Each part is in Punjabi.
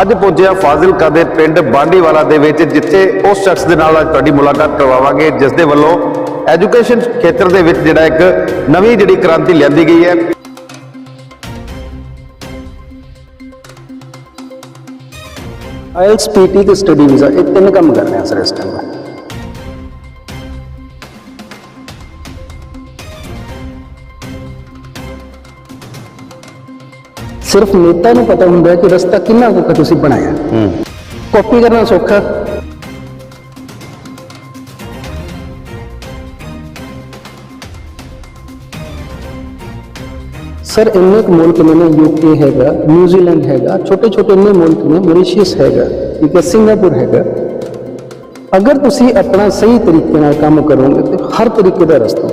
ਅੱਜ ਪਹੁੰਚਿਆ ਫਾਜ਼ਿਲਕਾ ਦੇ ਪਿੰਡ ਬਾਂਡੀਵਾਲਾ ਦੇ ਵਿੱਚ, ਜਿੱਥੇ ਉਸ ਸ਼ਖਸ ਦੇ ਨਾਲ ਅੱਜ ਤੁਹਾਡੀ ਮੁਲਾਕਾਤ ਕਰਵਾਵਾਂਗੇ, ਜਿਸ ਦੇ ਵੱਲੋਂ ਐਜੂਕੇਸ਼ਨ ਖੇਤਰ ਦੇ ਵਿੱਚ ਜਿਹੜਾ ਇੱਕ ਨਵੀਂ ਜਿਹੜੀ ਕ੍ਰਾਂਤੀ ਲਿਆਂਦੀ ਗਈ ਹੈ। ਆਇਲਸ ਪੀਟੀ ਤੇ ਸਟੱਡੀ ਵੀਜ਼ਾ ਇਹ ਤਿੰਨ ਕੰਮ ਕਰ ਰਹੇ ਹਾਂ ਸਰ ਇਸ ਟਾਈਮ ਸਿਰਫ ਨੇਤਾ ਨੂੰ ਪਤਾ ਹੁੰਦਾ ਕਿ ਰਸਤਾ ਕਿੰਨਾ ਕੁ ਤੁਸੀਂ ਬਣਾਇਆ। ਕਾਪੀ ਕਰਨਾ ਸੌਖਾ। ਸਰ ਇੰਨੇ ਕੁ ਮੁਲਕ ਨੇ ਯੂਕੇ ਹੈਗਾ ਨਿਊਜ਼ੀਲੈਂਡ ਹੈਗਾ ਛੋਟੇ ਛੋਟੇ ਇੰਨੇ ਮੁਲਕ ਨੇ ਮੌਰੀਸ਼ੀਅਸ ਹੈਗਾ ਹੈ ਸਿੰਗਾਪੁਰ ਹੈਗਾ। ਅਗਰ ਤੁਸੀਂ ਆਪਣਾ ਸਹੀ ਤਰੀਕੇ ਨਾਲ ਕੰਮ ਕਰੋਗੇ ਤੇ ਹਰ ਤਰੀਕੇ ਦਾ ਰਸਤਾ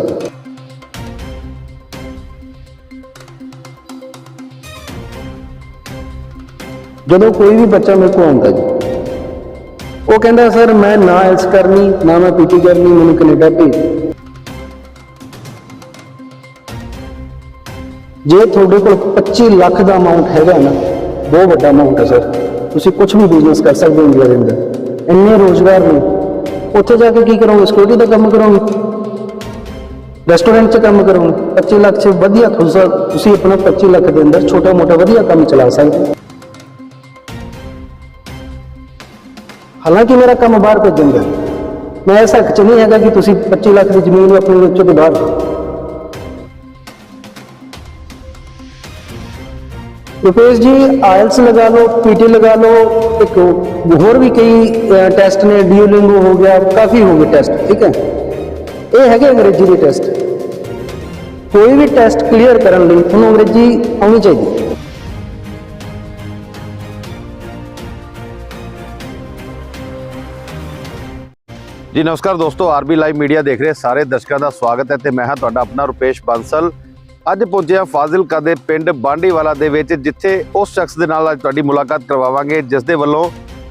ਜਦੋਂ ਕੋਈ ਵੀ ਬੱਚਾ ਮੇਰੇ ਕੋਲ ਆਉਂਦਾ ਜੀ, ਉਹ ਕਹਿੰਦਾ, ਸਰ, ਮੈਂ ਨਾ ਐਲਸ ਕਰਨੀ, ਨਾ ਮੈਂ ਪੀਟੀ ਕਰਨੀ, ਮੈਨੂੰ ਕੈਨੇਡਾ ਭੇਜ ਜੇ ਤੁਹਾਡੇ ਕੋਲ 25 ਲੱਖ ਦਾ ਅਮਾਉਂਟ ਹੈਗਾ ਨਾ, ਬਹੁਤ ਵੱਡਾ ਅਮਾਉਂਟ ਹੈ, ਸਰ। ਤੁਸੀਂ ਕੁਝ ਵੀ ਬਿਜ਼ਨਸ ਕਰ ਸਕਦੇ ਹੋ ਇੰਡੀਆ ਦੇ ਅੰਦਰ। ਇੰਨੇ ਰੋਜ਼ਗਾਰ ਨੇ। ਉੱਥੇ ਜਾ ਕੇ ਕੀ ਕਰੋਗੇ? ਸਿਕਿਉਰਿਟੀ ਦਾ ਕੰਮ ਕਰੋਗੇ? ਰੈਸਟੋਰੈਂਟ 'ਚ ਕੰਮ ਕਰੋਗੇ? 25 ਲੱਖ 'ਚ ਵਧੀਆ ਤੁਸੀਂ ਤੁਸੀਂ ਆਪਣਾ 25 ਲੱਖ ਦੇ ਅੰਦਰ ਛੋਟਾ ਮੋਟਾ ਵਧੀਆ ਕੰਮ ਚਲਾ ਸਕਦੇ ਹੋ। ਹਾਲਾਂਕਿ ਮੇਰਾ ਕੰਮ ਬਾਹਰ ਭੇਜਣ ਦਾ ਮੈਂ ਐਸਾ ਹੱਕ 'ਚ ਨਹੀਂ ਹੈਗਾ ਕਿ ਤੁਸੀਂ 25 ਲੱਖ ਦੀ ਜ਼ਮੀਨ ਨੂੰ ਆਪਣੇ ਵਿੱਚੋਂ ਤੋਂ ਬਾਹਰ ਦਿਓ। ਰੁਪੇਸ਼ ਜੀ ਆਇਲਸ ਲਗਾ ਲਓ, ਪੀਟੀ ਲਗਾ ਲਓ, ਇੱਕ ਹੋਰ ਵੀ ਕਈ ਟੈਸਟ ਨੇ ਡਿਊਲਿੰਗੋ ਹੋ ਗਿਆ, ਕਾਫੀ ਹੋ ਗਏ ਟੈਸਟ ਠੀਕ ਹੈ। ਇਹ ਹੈਗੇ ਅੰਗਰੇਜ਼ੀ ਦੇ ਟੈਸਟ ਕੋਈ ਵੀ ਟੈਸਟ ਕਲੀਅਰ ਕਰਨ ਲਈ ਤੁਹਾਨੂੰ ਅੰਗਰੇਜ਼ੀ ਆਉਣੀ ਚਾਹੀਦੀ ਹੈ। ਜੀ, ਨਮਸਕਾਰ ਦੋਸਤੋ, ਆਰਬੀ ਲਾਈਵ ਮੀਡੀਆ ਦੇਖ ਰਹੇ ਸਾਰੇ ਦਰਸ਼ਕਾਂ ਦਾ ਸਵਾਗਤ ਹੈ ਤੇ ਮੈਂ ਹਾਂ ਤੁਹਾਡਾ ਆਪਣਾ ਰੁਪੇਸ਼ ਬਾਂਸਲ। ਅੱਜ ਪਹੁੰਚਿਆ ਫਾਜ਼ਿਲਕਾ ਦੇ ਪਿੰਡ ਬਾਂਡੀਵਾਲਾ ਦੇ ਵਿੱਚ, ਜਿੱਥੇ ਉਸ ਸ਼ਖਸ ਦੇ ਨਾਲ ਅੱਜ ਤੁਹਾਡੀ ਮੁਲਾਕਾਤ ਕਰਵਾਵਾਂਗੇ ਜਿਸ ਦੇ ਵੱਲੋਂ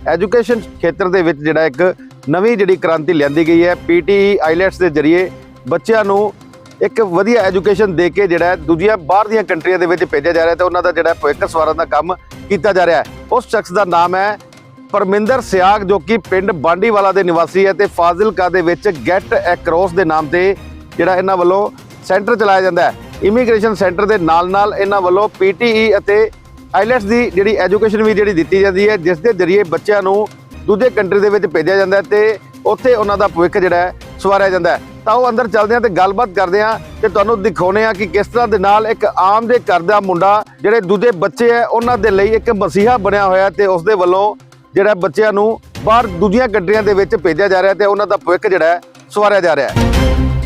ਐਜੂਕੇਸ਼ਨ ਖੇਤਰ ਦੇ ਵਿੱਚ ਜਿਹੜਾ ਇੱਕ ਨਵੀਂ ਜਿਹੜੀ ਕ੍ਰਾਂਤੀ ਲਿਆਂਦੀ ਗਈ ਹੈ। ਪੀਟੀ ਆਈਲੈਟਸ ਦੇ ਜ਼ਰੀਏ ਬੱਚਿਆਂ ਨੂੰ ਇੱਕ ਵਧੀਆ ਐਜੂਕੇਸ਼ਨ ਦੇ ਕੇ ਜਿਹੜਾ ਦੂਜੀਆਂ ਬਾਹਰ ਦੀਆਂ ਕੰਟਰੀਆਂ ਦੇ ਵਿੱਚ ਭੇਜਿਆ ਜਾ ਰਿਹਾ ਤੇ ਉਹਨਾਂ ਦਾ ਜਿਹੜਾ ਭਵਿੱਖ ਸਵਾਰਨ ਦਾ ਕੰਮ ਕੀਤਾ ਜਾ ਰਿਹਾ ਹੈ। ਉਸ ਸ਼ਖਸ ਦਾ ਨਾਮ ਹੈ ਪਰਮਿੰਦਰ ਸਿਆਗ, ਜੋ ਕਿ ਪਿੰਡ ਬਾਂਡੀਵਾਲਾ ਦੇ ਨਿਵਾਸੀ ਹੈ ਤੇ ਫਾਜ਼ਿਲਕਾ ਦੇ ਵਿੱਚ ਗੈਟ ਐਕਰੋਸ ਦੇ ਨਾਮ ਤੇ ਜਿਹੜਾ ਇਹਨਾਂ ਵੱਲੋਂ ਸੈਂਟਰ ਚਲਾਇਆ ਜਾਂਦਾ ਹੈ। ਇਮੀਗ੍ਰੇਸ਼ਨ ਸੈਂਟਰ ਦੇ ਨਾਲ ਨਾਲ ਇਹਨਾਂ ਵੱਲੋਂ ਪੀਟੀਈ ਅਤੇ ਆਈਲੈਟਸ ਦੀ ਜਿਹੜੀ ਐਜੂਕੇਸ਼ਨ ਵੀ ਜਿਹੜੀ ਦਿੱਤੀ ਜਾਂਦੀ ਹੈ, ਜਿਸ ਦੇ ਜ਼ਰੀਏ ਬੱਚਿਆਂ ਨੂੰ ਦੂਜੇ ਕੰਟਰੀ ਦੇ ਵਿੱਚ ਭੇਜਿਆ ਜਾਂਦਾ ਹੈ ਤੇ ਉੱਥੇ ਉਹਨਾਂ ਦਾ ਭਵਿੱਖ ਜਿਹੜਾ ਹੈ ਸਵਾਰਿਆ ਜਾਂਦਾ ਹੈ। ਤਾਂ ਉਹ ਅੰਦਰ ਚੱਲਦੇ ਹਾਂ ਤੇ ਗੱਲਬਾਤ ਕਰਦੇ ਹਾਂ ਤੇ ਤੁਹਾਨੂੰ ਦਿਖਾਉਨੇ ਆ ਕਿ ਕਿਸ ਤਰ੍ਹਾਂ ਦੇ ਨਾਲ ਇੱਕ ਆਮ ਦੇ ਘਰ ਦਾ ਮੁੰਡਾ, ਜਿਹੜੇ ਦੂਜੇ ਬੱਚੇ ਹੈ, ਉਹਨਾਂ ਦੇ ਲਈ ਇੱਕ ਮਸੀਹਾ ਬਣਿਆ ਹੋਇਆ ਤੇ ਉਸ ਦੇ ਵੱਲੋਂ ਜਿਹੜਾ ਬੱਚਿਆਂ ਨੂੰ ਬਾਹਰ ਦੂਜੀਆਂ ਕੰਟਰੀਆਂ ਦੇ ਵਿੱਚ ਭੇਜਿਆ ਜਾ ਰਿਹਾ ਤੇ ਉਹਨਾਂ ਦਾ ਭਵਿੱਖ ਜਿਹੜਾ ਸਵਾਰਿਆ ਜਾ ਰਿਹਾ ਹੈ।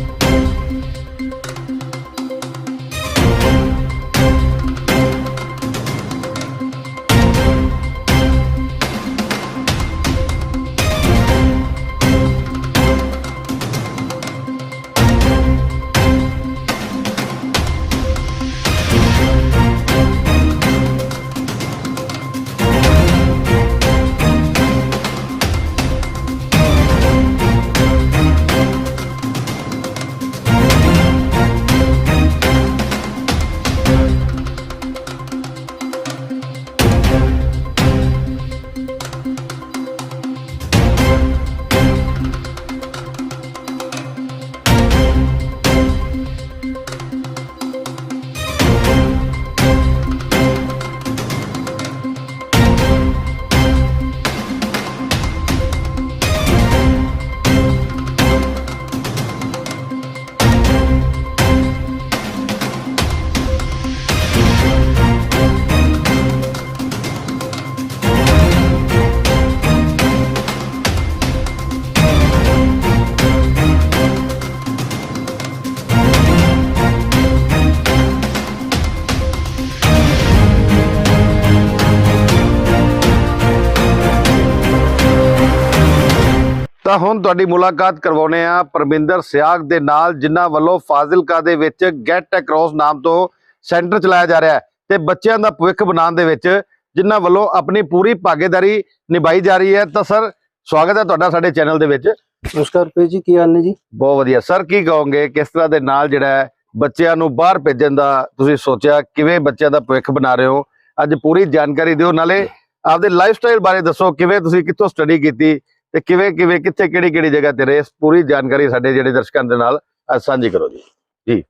ਤਾਂ ਹੁਣ ਤੁਹਾਡੀ ਮੁਲਾਕਾਤ ਕਰਵਾਉਨੇ ਆ ਪਰਮਿੰਦਰ ਸਿਆਗ ਦੇ ਨਾਲ ਜਿਨ੍ਹਾਂ ਵੱਲੋਂ ਫਾਜ਼ਿਲਕਾ ਦੇ ਵਿੱਚ ਗੈਟ ਅਕ੍ਰੋਸ ਨਾਮ ਤੋਂ ਸੈਂਟਰ ਚਲਾਇਆ ਜਾ ਰਿਹਾ ਹੈ ਤੇ ਬੱਚਿਆਂ ਦਾ ਭਵਿੱਖ ਬਣਾਉਣ ਦੇ ਵਿੱਚ ਜਿਨ੍ਹਾਂ ਵੱਲੋਂ ਆਪਣੀ ਪੂਰੀ ਭਾਗੀਦਾਰੀ ਨਿਭਾਈ ਜਾ ਰਹੀ ਹੈ। ਤਾਂ ਸਰ ਸਵਾਗਤ ਹੈ ਤੁਹਾਡਾ ਸਾਡੇ ਚੈਨਲ ਦੇ ਵਿੱਚ। ਨਮਸਕਾਰ ਰੁਪੇਸ਼ ਜੀ ਕੀ ਹਾਲ ਨੇ ਜੀ? ਬਹੁਤ ਵਧੀਆ। ਸਰ ਕੀ ਕਹੋਗੇ ਕਿਸ ਤਰ੍ਹਾਂ ਦੇ ਨਾਲ ਜਿਹੜਾ ਬੱਚਿਆਂ ਨੂੰ ਬਾਹਰ ਭੇਜਣ ਦਾ ਤੁਸੀਂ ਸੋਚਿਆ ਕਿਵੇਂ ਬੱਚਿਆਂ ਦਾ ਭਵਿੱਖ ਬਣਾ ਰਹੇ ਹੋ? ਅੱਜ ਪੂਰੀ ਜਾਣਕਾਰੀ ਦਿਓ। ਨਾਲੇ ਆਪਦੇ ਲਾਈਫ ਸਟਾਈਲ ਬਾਰੇ ਦੱਸੋ ਕਿਵੇਂ ਤੁਸੀਂ ਕਿੱਥੋਂ ਸਟੱਡੀ ਕੀਤੀ? ਤੇ ਕਿਵੇਂ ਕਿਵੇਂ ਕਿੱਥੇ ਕਿਹੜੀ ਕਿਹੜੀ ਜਗ੍ਹਾ ਤੇ ਰਹੇ? ਇਸ ਪੂਰੀ ਜਾਣਕਾਰੀ ਸਾਡੇ ਜਿਹੜੇ ਦਰਸ਼ਕਾਂ ਦੇ ਨਾਲ ਸਾਂਝੀ ਕਰੋ ਜੀ।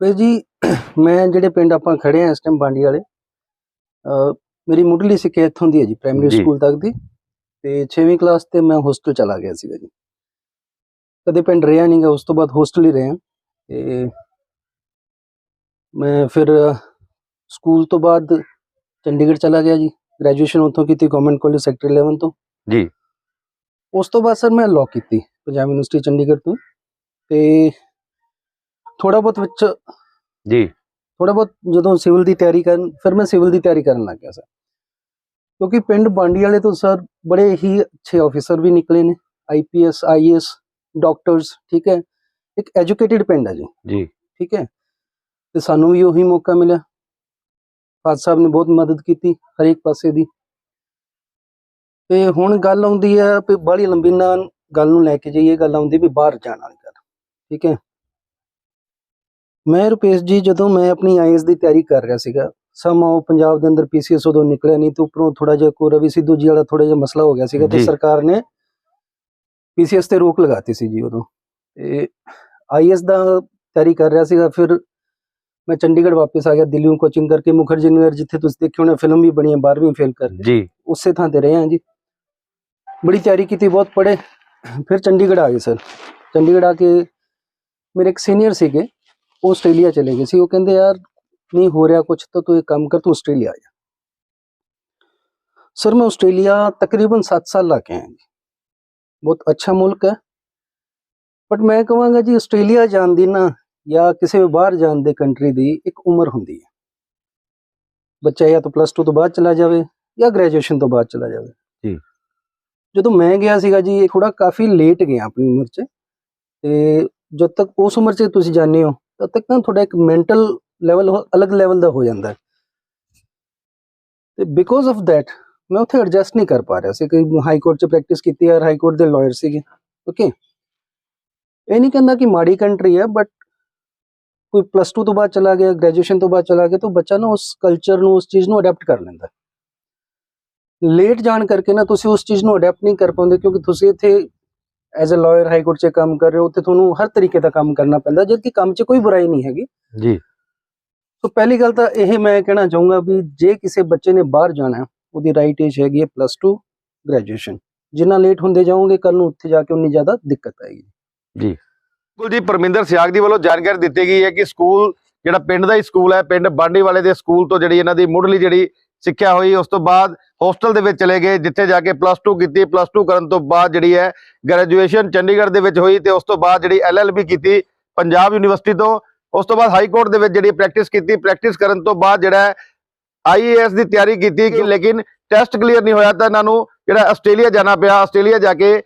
ਤੇ ਜੀ ਮੈਂ ਜਿਹੜੇ ਪਿੰਡ ਆਪਾਂ ਖੜੇ ਆ ਇਸ ਟਾਈਮ ਬਾਂਡੀ ਵਾਲੇ ਮੇਰੀ ਮੁੱਢਲੀ ਸਿੱਖਿਆ ਇੱਥੋਂ ਦੀ ਹੈ ਜੀ ਪ੍ਰਾਇਮਰੀ ਜੀ। ਸਕੂਲ ਤੱਕ ਦੀ। ਤੇ 6ਵੀਂ ਕਲਾਸ ਤੇ ਮੈਂ ਹੋਸਟਲ ਚਲਾ ਗਿਆ ਸੀਗਾ ਜੀ। ਕਦੇ ਪਿੰਡ ਰਿਹਾ ਨਹੀਂਗਾ ਉਸ ਤੋਂ ਬਾਅਦ ਹੋਸਟਲ ਹੀ ਰਿਹਾ ਤੇ ਮੈਂ ਫਿਰ ਸਕੂਲ ਤੋਂ ਬਾਅਦ ਚੰਡੀਗੜ੍ਹ ਚਲਾ ਗਿਆ ਜੀ। ਗ੍ਰੈਜੂਏਸ਼ਨ ਉੱਥੋਂ ਕੀਤੀ ਗਵਰਨਮੈਂਟ ਕਾਲਜ ਸੈਕਟਰ 11 ਤੋਂ। ਜੀ। ਉਸ ਤੋਂ ਬਾਅਦ ਸਰ ਮੈਂ ਲਾਅ ਕੀਤੀ ਪੰਜਾਬ ਯੂਨੀਵਰਸਿਟੀ ਚੰਡੀਗੜ੍ਹ ਤੋਂ ਤੇ ਥੋੜਾ ਬਹੁਤ ਵਿੱਚ ਜੀ ਥੋੜਾ ਬਹੁਤ ਜਦੋਂ ਸਿਵਲ ਦੀ ਤਿਆਰੀ ਕਰਨ ਫਿਰ ਮੈਂ ਸਿਵਲ ਦੀ ਤਿਆਰੀ ਕਰਨ ਲੱਗ ਗਿਆ ਸਰ ਕਿਉਂਕਿ ਪਿੰਡ ਬਾਂਡੀ ਵਾਲੇ ਤੋਂ ਸਰ ਬੜੇ ਹੀ ਅੱਛੇ ਆਫੀਸਰ ਵੀ ਨਿਕਲੇ ਨੇ ਆਈਪੀਐਸ ਆਈਐਸ ਡਾਕਟਰਸ ਠੀਕ ਹੈ ਇੱਕ ਐਜੂਕੇਟਿਡ ਪਿੰਡ ਹੈ ਜੀ ਜੀ ਠੀਕ ਹੈ ਤੇ ਸਾਨੂੰ ਵੀ ਉਹੀ ਮੌਕਾ ਮਿਲਿਆ ਫਾਦਰ ਸਾਹਿਬ ਨੇ ਬਹੁਤ ਮਦਦ ਕੀਤੀ ਹਰੇਕ ਪਾਸੇ ਦੀ ਤੇ ਹੁਣ ਗੱਲ ਆਉਂਦੀ ਹੈ ਵੀ ਬੜੀ ਲੰਬੀ ਨਾਲ ਗੱਲ ਨੂੰ ਲੈ ਕੇ ਜਾਈਏ ਗੱਲ ਆਉਂਦੀ ਵੀ ਬਾਹਰ ਜਾਣ ਵਾਲੀ ਗੱਲ ਠੀਕ ਹੈ। ਮੈਂ ਰੁਪੇਸ਼ ਜੀ ਜਦੋਂ ਮੈਂ ਆਪਣੀ ਆਈਐਸ ਦੀ ਤਿਆਰੀ ਕਰ ਰਿਹਾ ਸੀਗਾ ਸਮਾਂ ਪੰਜਾਬ ਦੇ ਅੰਦਰ ਪੀਸੀਐਸ ਉਦੋਂ ਨਿਕਲਿਆ ਨਹੀਂ ਤੇ ਉੱਪਰੋਂ ਥੋੜਾ ਜਿਹਾ ਕੋ ਰਵੀ ਸਿੱਧੂ ਜੀ ਵਾਲਾ ਥੋੜਾ ਜਿਹਾ ਮਸਲਾ ਹੋ ਗਿਆ ਸੀਗਾ ਤੇ। ਸਰਕਾਰ ਨੇ ਪੀਸੀਐਸ ਤੇ ਰੋਕ ਲਗਾਤੀ ਸੀ ਜੀ ਉਦੋਂ। ਤੇ ਆਈਐਸ ਦਾ ਤਿਆਰੀ ਕਰ ਰਿਹਾ ਸੀਗਾ ਫਿਰ ਮੈਂ ਚੰਡੀਗੜ੍ਹ ਵਾਪਸ ਆ ਗਿਆ ਦਿੱਲੀੋਂ ਕੋਚਿੰਗ ਕਰਕੇ ਮੁਖਰਜੀ ਨਗਰ ਜਿੱਥੇ ਤੁਸੀਂ ਦੇਖਿਓ ਨਾ ਫਿਲਮ ਵੀ ਬਣੀ ਹੈ 12ਵੀਂ ਫੇਲ ਕਰਕੇ ਜੀ। ਉਸੇ ਥਾਂ ਤੇ ਰਹੇ ਹਾਂ ਜੀ। ਬੜੀ ਤਿਆਰੀ ਕੀਤੀ ਬਹੁਤ ਪੜੇ ਫਿਰ ਚੰਡੀਗੜ੍ਹ ਆ ਗਏ ਸਰ ਚੰਡੀਗੜ੍ਹ ਆ ਕੇ ਮੇਰੇ ਇੱਕ ਸੀਨੀਅਰ ਸੀਗੇ ਉਹ ਆਸਟ੍ਰੇਲੀਆ ਚਲੇ ਗਏ ਸੀ ਉਹ ਕਹਿੰਦੇ ਯਾਰ ਨਹੀਂ ਹੋ ਰਿਹਾ ਕੁਝ ਤਾਂ ਤੂੰ ਇੱਕ ਕੰਮ ਕਰ ਤੂੰ ਆਸਟ੍ਰੇਲੀਆ ਆ ਜਾ ਸਰ ਮੈਂ ਆਸਟ੍ਰੇਲੀਆ ਤਕਰੀਬਨ 7 ਸਾਲ ਲਾ ਕੇ ਆਇਆ ਜੀ ਬਹੁਤ ਅੱਛਾ ਮੁਲਕ ਹੈ ਬਟ ਮੈਂ ਕਹਾਂਗਾ ਜੀ ਆਸਟ੍ਰੇਲੀਆ ਜਾਣ ਦੀ ਨਾ ਜਾਂ ਕਿਸੇ ਵੀ ਬਾਹਰ ਜਾਣ ਦੇ ਕੰਟਰੀ ਦੀ ਇੱਕ ਉਮਰ ਹੁੰਦੀ ਹੈ ਬੱਚਾ ਜਾਂ ਤਾਂ ਪਲੱਸ 2 ਤੋਂ ਬਾਅਦ ਚਲਾ ਜਾਵੇ ਜਾਂ ਗ੍ਰੈਜੂਏਸ਼ਨ ਤੋਂ ਬਾਅਦ ਚਲਾ ਜਾਵੇ ਜੀ। ਜਦੋਂ ਮੈਂ ਗਿਆ ਸੀਗਾ ਜੀ, ਇਹ ਥੋੜਾ ਕਾਫੀ ਲੇਟ ਗਿਆ ਆਪਣੀ ਉਮਰ 'ਚ। ਤੇ ਜਦ ਤੱਕ ਉਸ ਉਮਰ 'ਚ ਤੁਸੀਂ ਜਾਣਦੇ ਹੋ, ਤਦ ਤੱਕ ਨਾ ਤੁਹਾਡਾ ਇੱਕ ਮੈਂਟਲ ਲੈਵਲ ਅਲੱਗ ਲੈਵਲ ਦਾ ਹੋ ਜਾਂਦਾ ਹੈ। ਤੇ ਬਿਕੋਜ਼ ਆਫ ਥੈਟ ਮੈਂ ਉੱਥੇ ਐਡਜਸਟ ਨਹੀਂ ਕਰ ਪਾ ਰਿਹਾ ਸੀ। ਕਿ ਹਾਈ ਕੋਰਟ 'ਚ ਪ੍ਰੈਕਟਿਸ ਕੀਤੀ ਯਾਰ ਹਾਈ ਕੋਰਟ ਦੇ ਲਾਇਰ ਸੀਗੇ। ਓਕੇ ਇਹ ਨਹੀਂ ਕਹਿੰਦਾ ਕਿ ਮਾੜੀ ਕੰਟਰੀ ਹੈ ਬਟ ਕੋਈ ਪਲੱਸ 2 ਤੋਂ ਬਾਅਦ ਚਲਾ ਗਿਆ ਗ੍ਰੈਜੂਏਸ਼ਨ ਤੋਂ ਬਾਅਦ ਚਲਾ ਗਿਆ, ਤਾਂ ਬੱਚਾ ਨਾ ਉਸ ਕਲਚਰ ਨੂੰ, ਉਸ ਚੀਜ਼ ਨੂੰ ਅਡਾਪਟ ਕਰ ਲੈਂਦਾ ਲੇਟ ਜਾਣ ਕਰਕੇ ਨਾ ਤੁਸੀਂ ਉਸ ਚੀਜ਼ ਨੂੰ ਅਡਾਪਟ ਨਹੀਂ ਕਰ ਪਾਉਂਦੇ ਕਿਉਂਕਿ ਤੁਸੀਂ ਇੱਥੇ as a lawyer high court 'ਚ ਕੰਮ ਕਰ ਰਹੇ ਹੋ ਤੇ ਤੁਹਾਨੂੰ ਹਰ ਤਰੀਕੇ ਦਾ ਕੰਮ ਕਰਨਾ ਪੈਂਦਾ ਜਦ ਕਿ ਕੰਮ 'ਚ ਕੋਈ ਬੁਰਾਈ ਨਹੀਂ ਹੈਗੀ। ਜੀ। ਸੋ ਪਹਿਲੀ ਗੱਲ ਤਾਂ ਇਹ ਮੈਂ ਕਹਿਣਾ ਚਾਹੂੰਗਾ ਵੀ ਜੇ ਕਿਸੇ ਬੱਚੇ ਨੇ ਬਾਹਰ ਜਾਣਾ ਹੈ, ਉਹਦੀ ਰਾਈਟ ਏਜ ਹੈਗੀ ਹੈ ਪਲੱਸ 2 ਗ੍ਰੈਜੂਏਸ਼ਨ ਜਿੰਨਾ ਲੇਟ ਹੁੰਦੇ ਜਾਓਗੇ ਕੱਲ ਨੂੰ ਉੱਥੇ ਜਾ ਕੇ ਉਨੀ ਜ਼ਿਆਦਾ ਦਿੱਕਤ ਆਏਗੀ। ਬਿਲਕੁਲ ਜੀ ਪਰਮਿੰਦਰ ਸਿਆਗ ਦੀ ਵੱਲੋਂ ਜਾਣਕਾਰੀ ਦਿੱਤੀ ਗਈ ਹੈ ਕਿ ਸਕੂਲ ਜਿਹੜਾ ਪਿੰਡ ਦਾ ਹੀ ਸਕੂਲ ਹੈ ਪਿੰਡ ਬਾਂਡੀ ਵਾਲੇ ਦੇ ਸਕੂਲ ਤੋਂ ਜਿਹੜੀ ਇਹਨਾਂ ਦੀ ਮੁੱਢਲੀ ਜਿਹੜੀ ਸਿੱਖਿਆ ਹੋਈ ਉਸ ਤੋਂ ਬਾਅਦ ਹੋਸਟਲ ਦੇ ਵਿੱਚ ਚਲੇ ਗਏ ਜਿੱਥੇ ਜਾ ਕੇ ਪਲੱਸ 2 ਕੀਤੀ। ਪਲੱਸ 2 ਕਰਨ ਤੋਂ ਬਾਅਦ ਜਿਹੜੀ ਹੈ ਗ੍ਰੈਜੂਏਸ਼ਨ ਚੰਡੀਗੜ੍ਹ ਦੇ ਵਿੱਚ ਹੋਈ ਤੇ ਉਸ ਤੋਂ ਬਾਅਦ ਜਿਹੜੀ ਐਲਐਲਬੀ ਕੀਤੀ ਪੰਜਾਬ ਯੂਨੀਵਰਸਿਟੀ ਤੋਂ। ਉਸ ਤੋਂ ਬਾਅਦ ਹਾਈ ਕੋਰਟ ਦੇ ਵਿੱਚ ਜਿਹੜੀ ਪ੍ਰੈਕਟਿਸ ਕੀਤੀ। ਪ੍ਰੈਕਟਿਸ ਕਰਨ ਤੋਂ ਬਾਅਦ ਜਿਹੜਾ ਆਈਏਐਸ ਦੀ ਤਿਆਰੀ ਕੀਤੀ ਕਿ ਲੇਕਿਨ ਟੈਸਟ ਕਲੀਅਰ ਨਹੀਂ ਹੋਇਆ ਤਾਂ ਇਹਨਾਂ ਨੂੰ ਜਿਹੜਾ ਆਸਟ੍ਰੇਲੀਆ ਜਾਣਾ ਪਿਆ। ਆਸਟ੍ਰੇਲੀਆ ਜਾ ਕੇ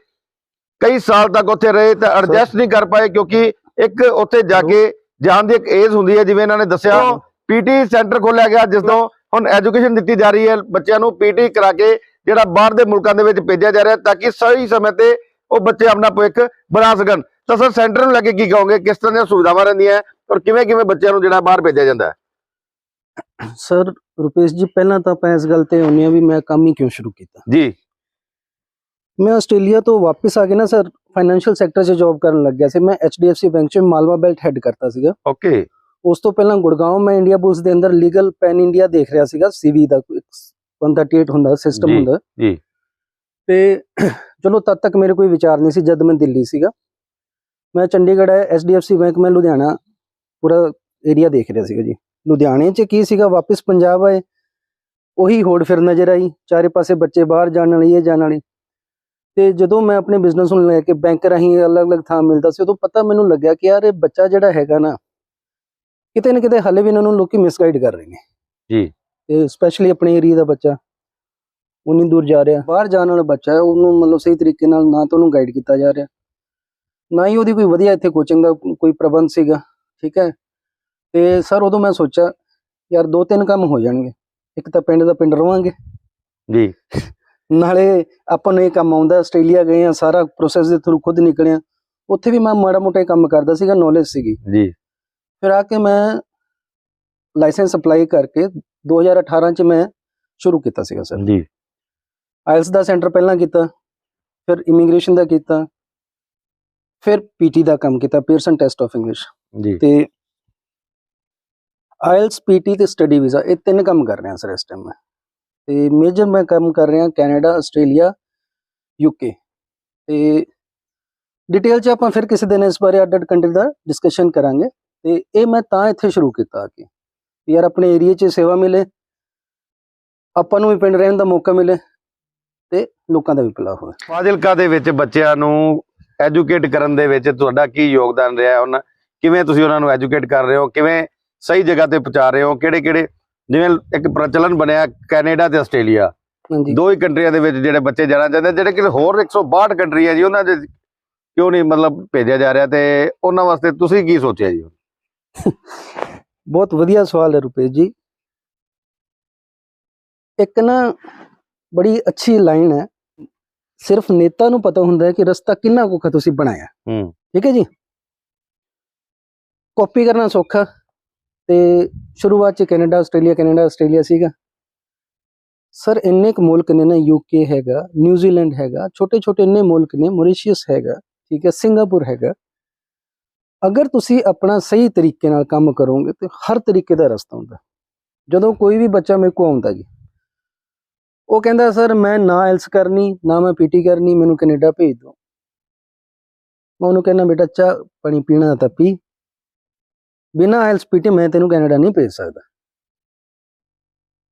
ਕਈ ਸਾਲ ਤੱਕ ਉੱਥੇ ਰਹੇ ਤਾਂ ਐਡਜਸਟ ਨਹੀਂ ਕਰ ਪਾਏ ਕਿਉਂਕਿ ਇੱਕ ਉੱਥੇ ਜਾ ਕੇ ਜਾਣ ਦੀ ਇੱਕ ਏਜ ਹੁੰਦੀ ਹੈ। ਜਿਵੇਂ ਇਹਨਾਂ ਨੇ ਦੱਸਿਆ ਪੀਟੀ ਸੈਂਟਰ ਖੋਲਿਆ ਗਿਆ ਜਿਸ ਤੋਂ ਹੁਣ ਐਜੂਕੇਸ਼ਨ ਦਿੱਤੀ ਜਾ ਰਹੀ ਹੈ ਬੱਚਿਆਂ ਨੂੰ ਪੀਟੀ ਕਰਾ ਕੇ ਜਿਹੜਾ ਬਾਹਰ ਦੇ ਮੁਲਕਾਂ ਦੇ ਵਿੱਚ ਭੇਜਿਆ ਜਾ ਰਿਹਾ ਤਾਂ ਕਿ ਸਹੀ ਸਮੇਂ ਤੇ ਉਹ ਬੱਚੇ ਆਪਣਾ ਭਵਿੱਖ ਬਣਾ ਸਕਣ। ਤਾਂ ਸਰ ਸੈਂਟਰ ਨੂੰ ਲੈ ਕੇ ਕੀ ਕਹੋਗੇ? ਕਿਸ ਤਰ੍ਹਾਂ ਦੀਆਂ ਸੁਵਿਧਾਵਾਂ ਰਹਿੰਦੀਆਂ ਔਰ ਕਿਵੇਂ ਕਿਵੇਂ ਬੱਚਿਆਂ ਨੂੰ ਜਿਹੜਾ ਬਾਹਰ ਭੇਜਿਆ ਜਾਂਦਾ ਹੈ? ਸਰ ਰੁਪੇਸ਼ ਜੀ ਪਹਿਲਾਂ ਤਾਂ ਆਪਾਂ ਇਸ ਗੱਲ ਤੇ ਆਉਂਦੇ ਹਾਂ ਵੀ ਮੈਂ ਕੰਮ ਹੀ ਕਿਉਂ ਸ਼ੁਰੂ ਕੀਤਾ? ਜੀ। ਮੈਂ ਆਸਟ੍ਰੇਲੀਆ ਤੋਂ ਵਾਪਸ ਆ ਕੇ ਨਾ ਸਰ ਫਾਈਨੈਂਸ਼ੀਅਲ ਸੈਕਟਰ 'ਚ ਜੌਬ ਕਰਨ ਲੱਗ ਗਿਆ ਸੀ। ਮੈਂ HDFC ਬੈਂਕ 'ਚ ਮਾਲਵਾ ਬੈਲਟ ਹੈਡ ਕਰਤਾ ਸੀਗਾ। ਓਕੇ ਉਸ ਤੋਂ ਪਹਿਲਾਂ ਗੁੜਗਾਉਂ ਮੈਂ ਇੰਡੀਆ ਪੁਲਿਸ ਦੇ ਅੰਦਰ ਲੀਗਲ ਪੈਨ ਇੰਡੀਆ ਦੇਖ ਰਿਹਾ ਸੀਗਾ ਸੀਵੀ ਦਾ 138 ਹੁੰਦਾ ਸਿਸਟਮ ਹੁੰਦਾ। ਜੀ। ਤੇ ਚਲੋ ਤਦ ਤੱਕ ਮੇਰੇ ਕੋਈ ਵਿਚਾਰ ਨਹੀਂ ਸੀ ਜਦ ਮੈਂ ਦਿੱਲੀ ਸੀਗਾ। ਮੈਂ ਚੰਡੀਗੜ੍ਹ ਹੈ HDFC ਬੈਂਕ ਮੈਂ ਲੁਧਿਆਣਾ ਪੂਰਾ ਏਰੀਆ ਦੇਖ ਰਿਹਾ ਸੀਗਾ ਜੀ। ਲੁਧਿਆਣੇ 'ਚ ਕੀ ਸੀਗਾ ਵਾਪਸ ਪੰਜਾਬ ਆਏ ਉਹੀ ਹੋੜ ਫਿਰ ਨਜ਼ਰ ਆਈ ਚਾਰੇ ਪਾਸੇ ਬੱਚੇ ਬਾਹਰ ਜਾਣ ਵਾਲੀ ਇਹ ਜਾਣ ਵਾਲੀ। ਤੇ ਜਦੋਂ ਮੈਂ ਆਪਣੇ ਬਿਜ਼ਨਸ ਨੂੰ ਲੈ ਕੇ ਬੈਂਕ ਰਾਹੀਂ ਅਲੱਗ-ਅਲੱਗ ਥਾਂ ਮਿਲਦਾ ਸੀ ਉਦੋਂ ਪਤਾ ਮੈਨੂੰ ਲੱਗਿਆ ਕਿ ਯਾਰ ਇਹ ਬੱਚਾ ਜਿਹੜਾ ਹੈਗਾ ਨਾ ਕਿਤੇ ਨਾ ਕਿਤੇ ਹਲੇ ਵੀ ਇਹਨਾਂ ਨੂੰ ਲੋਕੀ ਮਿਸਗਾਈਡ ਕਰ ਰਹੇ ਨੇ। ਜੀ। ਤੇ ਸਪੈਸ਼ਲੀ ਆਪਣੇ ਏਰੀਆ ਦਾ ਬੱਚਾ ਉਨੀ ਦੂਰ ਜਾ ਰਿਹਾ। ਬਾਹਰ ਜਾਣ ਵਾਲਾ ਬੱਚਾ ਹੈ ਉਹਨੂੰ ਮਤਲਬ ਸਹੀ ਤਰੀਕੇ ਨਾਲ ਨਾ ਤਾਂ ਉਹਨੂੰ ਗਾਈਡ ਕੀਤਾ ਜਾ ਰਿਹਾ। ਨਾ ਹੀ ਉਹਦੀ ਕੋਈ ਵਧੀਆ ਇੱਥੇ ਕੋਚਿੰਗ ਦਾ ਕੋਈ ਪ੍ਰਬੰਧ ਸੀਗਾ ਠੀਕ ਹੈ। ਤੇ ਸਰ ਉਦੋਂ ਮੈਂ ਸੋਚਿਆ ਯਾਰ ਦੋ ਤਿੰਨ ਕੰਮ ਹੋ ਜਾਣਗੇ। ਇੱਕ ਤਾਂ ਪਿੰਡ ਦਾ ਪਿੰਡ ਰਵਾਂਗੇ। ਜੀ। ਨਾਲੇ ਆਪਾਂ ਨੂੰ ਇਹ ਕੰਮ ਆਉਂਦਾ ਆਸਟ੍ਰੇਲੀਆ ਗਏ ਆ ਸਾਰਾ ਪ੍ਰੋਸੈਸ ਦੇ ਥਰੂ ਖੁਦ ਨਿਕਲਿਆ ਉੱਥੇ ਵੀ ਮੈਂ ਮਾੜਾ ਮੋਟਾ ਕੰਮ ਕਰਦਾ ਸੀਗਾ ਨੌਲੇਜ ਸੀਗੀ। ਜੀ। ਫਿਰ ਆ ਕੇ ਮੈਂ ਲਾਇਸੈਂਸ ਅਪਲਾਈ ਕਰਕੇ 2018 ਚ ਮੈਂ ਸ਼ੁਰੂ ਕੀਤਾ ਸੀਗਾ ਸਰ ਜੀ ਆਇਲਸ ਦਾ ਸੈਂਟਰ ਪਹਿਲਾਂ ਕੀਤਾ ਫਿਰ ਇਮੀਗ੍ਰੇਸ਼ਨ ਦਾ ਕੀਤਾ ਫਿਰ ਪੀਟੀ ਦਾ ਕੰਮ ਕੀਤਾ ਪੀਅਰਸਨ ਟੈਸਟ ਆਫ ਇੰਗਲਿਸ਼ ਜੀ ਤੇ ਆਇਲਸ ਪੀਟੀ ਤੇ ਸਟੱਡੀ ਵੀਜ਼ਾ ਇਹ ਤਿੰਨ ਕੰਮ ਕਰ ਰਿਹਾ ਸਰ ਇਸ ਟਾਈਮ ਮੈਂ ਤੇ ਮੇਜਰ ਮੈਂ ਕੰਮ ਕਰ ਰਿਹਾ ਕੈਨੇਡਾ ਆਸਟ੍ਰੇਲੀਆ ਯੂਕੇ ਤੇ ਡਿਟੇਲ ਚ ਆਪਾਂ ਫਿਰ ਕਿਸੇ ਦਿਨ ਇਸ ਬਾਰੇ ਅੱਡ ਅੱਡ ਕੰਟਰੀ ਦਾ ਡਿਸਕਸ਼ਨ ਕਰਾਂਗੇ ਤੇ ਇਹ ਮੈਂ ਤਾਂ ਇੱਥੇ ਸ਼ੁਰੂ ਕੀਤਾ ਕਿ ਯਾਰ ਆਪਣੇ ਏਰੀਆ 'ਚ ਸੇਵਾ ਮਿਲੇ ਆਪਾਂ ਨੂੰ ਵੀ ਪਿੰਡ ਰਹਿਣ ਦਾ ਮੌਕਾ ਮਿਲੇ ਤੇ ਲੋਕਾਂ ਦਾ ਵੀ ਭਲਾ ਹੋਵੇ। ਫਾਜ਼ਿਲਕਾ ਦੇ ਵਿੱਚ ਬੱਚਿਆਂ ਨੂੰ ਐਜੂਕੇਟ ਕਰਨ ਦੇ ਵਿੱਚ ਤੁਹਾਡਾ ਕੀ ਯੋਗਦਾਨ ਰਿਹਾ ਹੈ ਉਹਨਾਂ ਕਿਵੇਂ ਤੁਸੀਂ ਉਹਨਾਂ ਨੂੰ ਐਜੂਕੇਟ ਕਰ ਰਹੇ ਹੋ? ਕਿਵੇਂ ਸਹੀ ਜਗ੍ਹਾ ਤੇ ਪਹੁੰਚਾ ਰਹੇ ਹੋ? ਕਿਹੜੇ ਕਿਹੜੇ ਜਿਵੇਂ ਇੱਕ ਪ੍ਰਚਲਨ ਬਣਿਆ ਕੈਨੇਡਾ ਤੇ ਆਸਟ੍ਰੇਲੀਆ। ਹਾਂਜੀ। ਦੋ ਹੀ ਕੰਟਰੀਆਂ ਦੇ ਵਿੱਚ ਜਿਹੜੇ ਬੱਚੇ ਜਾਣਾ ਚਾਹੁੰਦੇ ਜਿਹੜੇ ਕਿ ਹੋਰ 162 ਕੰਟਰੀਆਂ ਜੀ ਉਹਨਾਂ ਦੇ ਕਿਉਂ ਨਹੀਂ ਮਤਲਬ ਭੇਜਿਆ ਜਾ ਰਿਹਾ ਤੇ ਉਹਨਾਂ ਵਾਸਤੇ ਤੁਸੀਂ ਕੀ ਸੋਚਿਆ ਜੀ ਬਹੁਤ ਵਧੀਆ ਸਵਾਲ ਹੈ ਰੁਪੇਸ਼ ਜੀ। ਇੱਕ ਨਾ ਬੜੀ ਅੱਛੀ ਲਾਈਨ ਹੈ। ਸਿਰਫ ਨੇਤਾ ਨੂੰ ਪਤਾ ਹੁੰਦਾ ਹੈ ਕਿ ਰਸਤਾ ਕਿੰਨਾ ਕੁ ਤੁਸੀਂ ਬਣਾਇਆ। ਹੂੰ। ਠੀਕ ਹੈ ਜੀ? ਕਾਪੀ ਕਰਨਾ ਸੌਖਾ। ਤੇ ਸ਼ੁਰੂਆਤ ਚ ਕੈਨੇਡਾ ਆਸਟ੍ਰੇਲੀਆ ਕੈਨੇਡਾ ਆਸਟ੍ਰੇਲੀਆ ਸੀਗਾ। ਸਰ ਇੰਨੇ ਕੁ ਮੁਲਕ ਨੇ ਨਾ ਯੂਕੇ ਹੈਗਾ ਨਿਊਜ਼ੀਲੈਂਡ ਹੈਗਾ ਛੋਟੇ ਛੋਟੇ ਇੰਨੇ ਮੁਲਕ ਨੇ ਮੌਰੀਸ਼ੀਅਸ ਹੈਗਾ ਠੀਕ ਹੈ ਸਿੰਗਾਪੁਰ ਹੈਗਾ। ਅਗਰ ਤੁਸੀਂ ਆਪਣਾ ਸਹੀ ਤਰੀਕੇ ਨਾਲ ਕੰਮ ਕਰੋਗੇ ਤੇ ਹਰ ਤਰੀਕੇ ਦਾ ਰਸਤਾ ਹੁੰਦਾ। ਜਦੋਂ ਕੋਈ ਵੀ ਬੱਚਾ ਮੇਰੇ ਕੋਲ ਆਉਂਦਾ ਜੀ ਉਹ ਕਹਿੰਦਾ ਸਰ ਮੈਂ ਨਾ ਐਲਸ ਕਰਨੀ ਨਾ ਮੈਂ ਪੀਟੀ ਕਰਨੀ ਮੈਨੂੰ ਕੈਨੇਡਾ ਭੇਜ ਦਿਓ। ਮੈਂ ਉਹਨੂੰ ਕਹਿੰਦਾ ਬੇਟਾ ਚਾਹ ਪਾਣੀ ਪੀਣਾ ਤਾਂ ਪੀ। ਬਿਨਾਂ ਐਲਸ ਪੀਟੀ ਮੈਂ ਤੈਨੂੰ ਕੈਨੇਡਾ ਨਹੀਂ ਭੇਜ ਸਕਦਾ।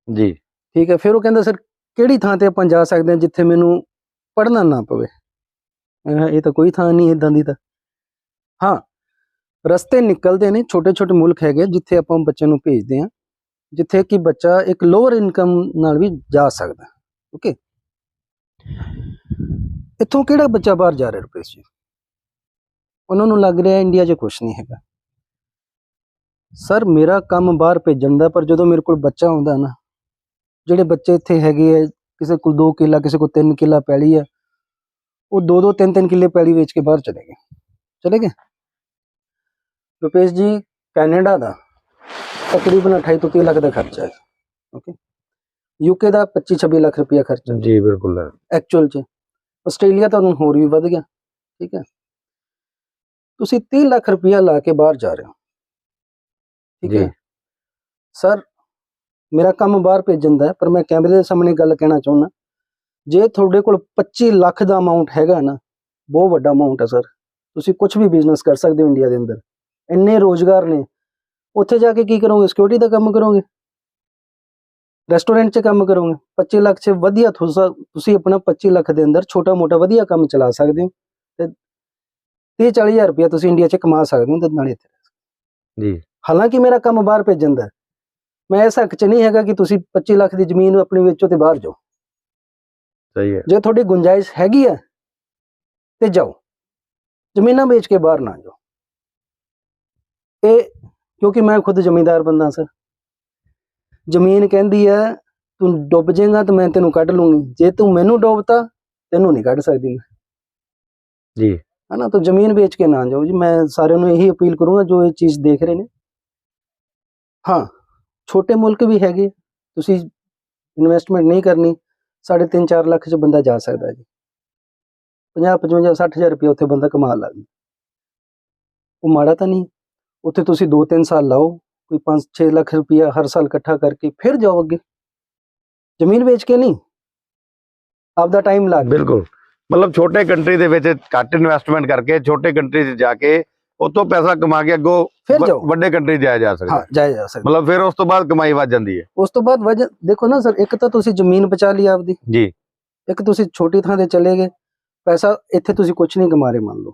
ਜੀ। ਠੀਕ ਹੈ ਫਿਰ ਉਹ ਕਹਿੰਦਾ ਸਰ ਕਿਹੜੀ ਥਾਂ ਤੇ ਆਪਾਂ ਜਾ ਸਕਦੇ ਹਾਂ ਜਿੱਥੇ ਮੈਨੂੰ ਪੜ੍ਹਨਾ ਨਾ ਪਵੇ? ਇਹ ਤਾਂ ਕੋਈ ਥਾਂ ਨਹੀਂ ਇਦਾਂ ਦੀ ਤਾਂ। ਹਾਂ ਰਸਤੇ ਨਿਕਲਦੇ ਨੇ ਛੋਟੇ ਛੋਟੇ ਮੁਲਕ ਹੈਗੇ ਜਿੱਥੇ ਆਪਾਂ ਬੱਚੇ ਨੂੰ ਭੇਜਦੇ ਹਾਂ, ਜਿੱਥੇ ਕਿ ਬੱਚਾ ਇੱਕ ਲੋਅਰ ਇਨਕਮ ਨਾਲ ਵੀ ਜਾ ਸਕਦਾ ਓਕੇ ਇੱਥੋਂ ਕਿਹੜਾ ਬੱਚਾ ਬਾਹਰ ਜਾ ਰਿਹਾ ਰੁਪਏ ਜੀ? ਉਹਨਾਂ ਨੂੰ ਲੱਗ ਰਿਹਾ ਇੰਡੀਆ 'ਚ ਕੁਝ ਨਹੀਂ ਹੈਗਾ। ਸਰ ਮੇਰਾ ਕੰਮ ਬਾਹਰ ਭੇਜਣ ਦਾ, ਪਰ ਜਦੋਂ ਮੇਰੇ ਕੋਲ ਬੱਚਾ ਆਉਂਦਾ ਨਾ, ਜਿਹੜੇ ਬੱਚੇ ਇੱਥੇ ਹੈਗੇ ਆ, ਕਿਸੇ ਕੋਲ 2 ਕਿੱਲਾ, ਕਿਸੇ ਕੋਲ 3 ਕਿੱਲਾ ਪੈਲੀ ਆ, ਉਹ 2-2 3-3 ਕਿੱਲੇ ਪੈਲੀ ਵੇਚ ਕੇ ਬਾਹਰ ਚਲੇ ਗਏ। ਚਲੇ ਗਏ? ਰੁਪੇਸ਼ ਜੀ ਕੈਨੇਡਾ ਦਾ ਤਕਰੀਬਨ 28 ਤੋਂ 30 ਲੱਖ ਦਾ ਖਰਚਾ ਹੈ ਓਕੇ ਯੂਕੇ ਦਾ 25-26 ਲੱਖ ਰੁਪਇਆ ਖਰਚਾ ਜੀ ਬਿਲਕੁਲ ਐਕਚੁਅਲ 'ਚ। ਆਸਟ੍ਰੇਲੀਆ ਤਾਂ ਹੁਣ ਹੋਰ ਵੀ ਵੱਧ ਗਿਆ ਠੀਕ ਹੈ? ਤੁਸੀਂ 30 ਲੱਖ ਰੁਪਇਆ ਲਾ ਕੇ ਬਾਹਰ ਜਾ ਰਹੇ ਹੋ ਠੀਕ ਜੀ। ਹੈ ਸਰ ਮੇਰਾ ਕੰਮ ਬਾਹਰ ਭੇਜਣ ਦਾ ਪਰ ਮੈਂ ਕੈਮਰੇ ਦੇ ਸਾਹਮਣੇ ਗੱਲ ਕਹਿਣਾ ਚਾਹੁੰਦਾ। ਜੇ ਤੁਹਾਡੇ ਕੋਲ 25 ਲੱਖ ਦਾ ਅਮਾਉਂਟ ਹੈਗਾ ਨਾ ਬਹੁਤ ਵੱਡਾ ਅਮਾਉਂਟ ਹੈ ਸਰ ਤੁਸੀਂ ਕੁਝ ਵੀ ਬਿਜ਼ਨਸ ਕਰ ਸਕਦੇ ਹੋ ਇੰਡੀਆ ਦੇ ਅੰਦਰ। ਇੰਨੇ ਰੋਜ਼ਗਾਰ ਨੇ ਉੱਥੇ ਜਾ ਕੇ ਕੀ ਕਰੋਗੇ? ਸਿਕਿਉਰਿਟੀ ਦਾ ਕੰਮ ਕਰੋਗੇ? ਰੈਸਟੋਰੈਂਟ 'ਚ ਕੰਮ ਕਰੋਗੇ? 25 ਲੱਖ 'ਚ ਵਧੀਆ ਤੁਸਾ- ਆਪਣਾ 25 ਲੱਖ ਦੇ ਅੰਦਰ ਛੋਟਾ ਮੋਟਾ ਵਧੀਆ ਕੰਮ ਚਲਾ ਸਕਦੇ ਹੋ ਤੇ 30 40000 ਰੁਪਇਆ ਤੁਸੀਂ ਇੰਡੀਆ 'ਚ ਕਮਾ ਸਕਦੇ ਹੋ ਤੇ ਨਾਲੇ ਇੱਥੇ ਜੀ। ਹਾਲਾਂਕਿ ਮੇਰਾ ਕੰਮ ਬਾਹਰ ਭੇਜਣ ਦਾ। ਮੈਂ ਇਸ ਹੱਕ 'ਚ ਨਹੀਂ ਹੈਗਾ ਕਿ ਤੁਸੀਂ 25 ਲੱਖ ਦੀ ਜ਼ਮੀਨ ਆਪਣੀ ਵੇਚੋ ਤੇ ਬਾਹਰ ਜਾਓ। ਸਹੀ ਹੈ। ਜੇ ਤੁਹਾਡੀ ਗੁੰਜਾਇਸ਼ ਹੈਗੀ ਹੈ ਤੇ ਜਾਓ। ਜ਼ਮੀਨਾਂ ਵੇਚ ਕੇ ਬਾਹਰ ਨਾ ਜਾਓ। ਇਹ ਕਿਉਂਕਿ ਮੈਂ ਖੁਦ ਜ਼ਮੀਂਦਾਰ ਬੰਦਾ ਸਰ। ਜ਼ਮੀਨ ਕਹਿੰਦੀ ਹੈ ਤੂੰ ਡੁੱਬ ਜਾਏਗਾ ਤਾਂ ਮੈਂ ਤੈਨੂੰ ਕੱਢ ਲੂੰਗੀ। ਜੇ ਤੂੰ ਮੈਨੂੰ ਡੋਬਤਾ ਤੈਨੂੰ ਨਹੀਂ ਕੱਢ ਸਕਦੀ ਮੈਂ। ਜੀ। ਹਨਾ ਤਾਂ ਜ਼ਮੀਨ ਵੇਚ ਕੇ ਨਾ ਜਾਓ ਜੀ। ਮੈਂ ਸਾਰਿਆਂ ਨੂੰ ਇਹੀ ਅਪੀਲ ਕਰੂੰਗਾ ਜੋ ਇਹ ਚੀਜ਼ ਦੇਖ ਰਹੇ ਨੇ। ਹਾਂ ਛੋਟੇ ਮੁਲਕ ਵੀ ਹੈਗੇ ਤੁਸੀਂ ਇਨਵੈਸਟਮੈਂਟ ਨਹੀਂ ਕਰਨੀ ਸਾਢੇ ਤਿੰਨ 4 ਲੱਖ ਚ ਬੰਦਾ ਜਾ ਸਕਦਾ ਜੀ। 50 55 60000 ਰੁਪਏ ਉੱਥੇ ਬੰਦਾ ਕਮਾ ਲੈਂਦਾ ਉਹ ਮਾੜਾ ਤਾਂ ਨਹੀਂ। ਉੱਥੇ ਤੁਸੀਂ 2-3 ਸਾਲ ਲਾਓ ਕੋਈ 5-6 ਲੱਖ ਰੁਪਇਆ ਹਰ ਸਾਲ ਇਕੱਠਾ ਕਰਕੇ ਫਿਰ ਜਾਓ ਅੱਗੇ। ਜ਼ਮੀਨ ਵੇਚ ਕੇ ਨਹੀਂ ਆਪਦਾ ਟਾਈਮ ਲਾ ਕੇ। ਬਿਲਕੁਲ। ਮਤਲਬ ਛੋਟੇ ਕੰਟਰੀ ਦੇ ਵਿੱਚ ਘੱਟ ਇਨਵੈਸਟਮੈਂਟ ਕਰਕੇ ਛੋਟੇ ਕੰਟਰੀ 'ਚ ਜਾ ਕੇ ਉੱਥੋਂ ਪੈਸਾ ਕਮਾ ਕੇ ਅੱਗੋਂ ਫਿਰ ਜਾਓ। ਵੱਡੇ ਕੰਟਰੀ ਜਾਇਆ ਜਾ ਸਕਦਾ। ਹਾਂ ਜਾਇਆ ਜਾ ਸਕਦਾ। ਮਤਲਬ ਫਿਰ ਉਸ ਤੋਂ ਬਾਅਦ ਕਮਾਈ ਵੱਧ ਜਾਂਦੀ ਹੈ। ਉਸ ਤੋਂ ਬਾਅਦ ਵਜ੍ਹਾ ਦੇਖੋ ਨਾ ਸਰ ਇੱਕ ਤਾਂ ਤੁਸੀਂ ਜ਼ਮੀਨ ਬਚਾ ਲਈ ਆਪਦੀ। ਜੀ। ਇੱਕ ਤੁਸੀਂ ਛੋਟੀ ਥਾਂ ਤੇ ਚਲੇ ਗਏ। ਪੈਸਾ ਇੱਥੇ ਤੁਸੀਂ ਕੁਝ ਨਹੀਂ ਕਮਾ ਰਹੇ ਮੰਨ ਲਓ।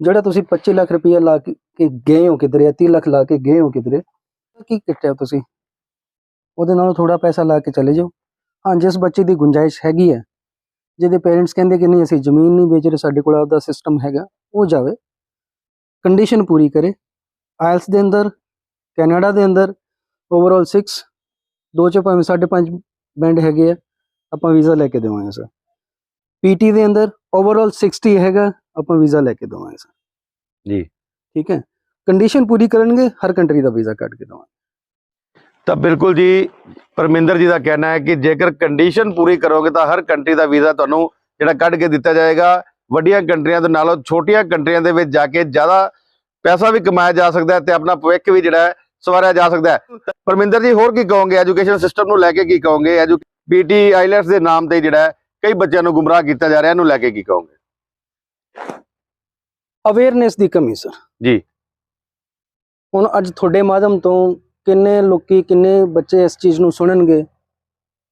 ਜਿਹੜਾ ਤੁਸੀਂ 25 ਲੱਖ ਰੁਪਏ ਲਾ ਕੇ ਗਏ ਹੋ ਕਿਧਰੇ, ਜਾਂ 30 ਲੱਖ ਲਾ ਕੇ ਗਏ ਹੋ ਕਿਧਰੇ ਕੀ ਕਿੱਟਿਆ ਤੁਸੀਂ? ਉਹਦੇ ਨਾਲੋਂ ਥੋੜਾ ਪੈਸਾ ਲਾ ਕੇ ਚਲੇ ਜਾਓ। ਹਾਂ, ਜਿਸ ਬੱਚੇ ਦੀ ਗੁੰਜਾਇਸ਼ ਹੈਗੀ ਹੈ, ਜਿਹਦੇ ਪੇਰੈਂਟਸ ਕਹਿੰਦੇ ਕਿ ਨਹੀਂ, ਅਸੀਂ ਜ਼ਮੀਨ ਨਹੀਂ ਵੇਚ ਰਹੇ, ਸਾਡੇ ਕੋਲ ਆਪਦਾ ਸਿਸਟਮ ਹੈਗਾ, ਉਹ ਜਾਵੇ। ਕੰਡੀਸ਼ਨ ਪੂਰੀ ਕਰੇ। ਆਇਲਸ ਦੇ ਅੰਦਰ, ਕੈਨੇਡਾ ਦੇ ਅੰਦਰ ਓਵਰਆਲ 6 ਦੋ ਚ ਭਾਵੇਂ 5.5 ਬੈਂਡ ਹੈਗੇ ਆ, ਆਪਾਂ ਵੀਜ਼ਾ ਲੈ ਕੇ ਦੇਵਾਂਗੇ ਸਰ ਪੀਟੀ ਦੇ ਅੰਦਰ ਓਵਰਆਲ 60 ਹੈਗਾ। ਆਪਾਂ ਵੀਜ਼ਾ ਲੈ ਕੇ ਦੇਵਾਂਗੇ ਸਰ। ਜੀ। ਠੀਕ ਹੈ? ਕੰਡੀਸ਼ਨ ਪੂਰੀ ਕਰਨਗੇ ਹਰ ਕੰਟਰੀ ਦਾ ਵੀਜ਼ਾ ਕੱਢ ਕੇ ਦੇਵਾਂਗੇ। ਤਾਂ ਬਿਲਕੁਲ ਜੀ ਪਰਮਿੰਦਰ ਜੀ ਦਾ ਕਹਿਣਾ ਹੈ ਕਿ ਜੇਕਰ ਕੰਡੀਸ਼ਨ ਪੂਰੀ ਕਰੋਗੇ ਤਾਂ ਹਰ ਕੰਟਰੀ ਦਾ ਵੀਜ਼ਾ ਤੁਹਾਨੂੰ ਜਿਹੜਾ ਕੱਢ ਕੇ ਦਿੱਤਾ ਜਾਏਗਾ। ਵੱਡੀਆਂ ਕੰਟਰੀਆਂ ਦੇ ਨਾਲੋਂ ਛੋਟੀਆਂ ਕੰਟਰੀਆਂ ਦੇ ਵਿੱਚ ਜਾ ਕੇ ਜ਼ਿਆਦਾ ਪੈਸਾ ਵੀ ਕਮਾਇਆ ਜਾ ਸਕਦਾ ਹੈ ਤੇ ਆਪਣਾ ਭਵਿੱਖ ਵੀ ਜਿਹੜਾ ਸਵਾਰਿਆ ਜਾ ਸਕਦਾ ਹੈ। ਪਰਮਿੰਦਰ ਜੀ ਹੋਰ ਕੀ ਕਹੋਗੇ? ਐਜੂਕੇਸ਼ਨ ਸਿਸਟਮ ਨੂੰ ਲੈ ਕੇ ਕੀ ਕਹੋਗੇ? ਐਜੂ ਪੀਟੀ ਆਈਲੈਟਸ ਦੇ ਨਾਮ ਤੇ ਜਿਹੜਾ ਕਈ ਬੱਚਿਆਂ ਨੂੰ ਗੁੰਮਰਾਹ ਕੀਤਾ ਜਾ ਰਿਹਾ ਇਹਨੂੰ ਲੈ ਕੇ ਕੀ ਕਹੋਗੇ? ਅਵੇਅਰਨੈਸ ਦੀ ਕਮੀ ਸਰ ਜੀ। ਹੁਣ ਅੱਜ ਤੁਹਾਡੇ ਮਾਧਮ ਤੋਂ ਕਿੰਨੇ ਲੋਕੀ ਕਿੰਨੇ ਬੱਚੇ ਇਸ ਚੀਜ਼ ਨੂੰ ਸੁਣਨਗੇ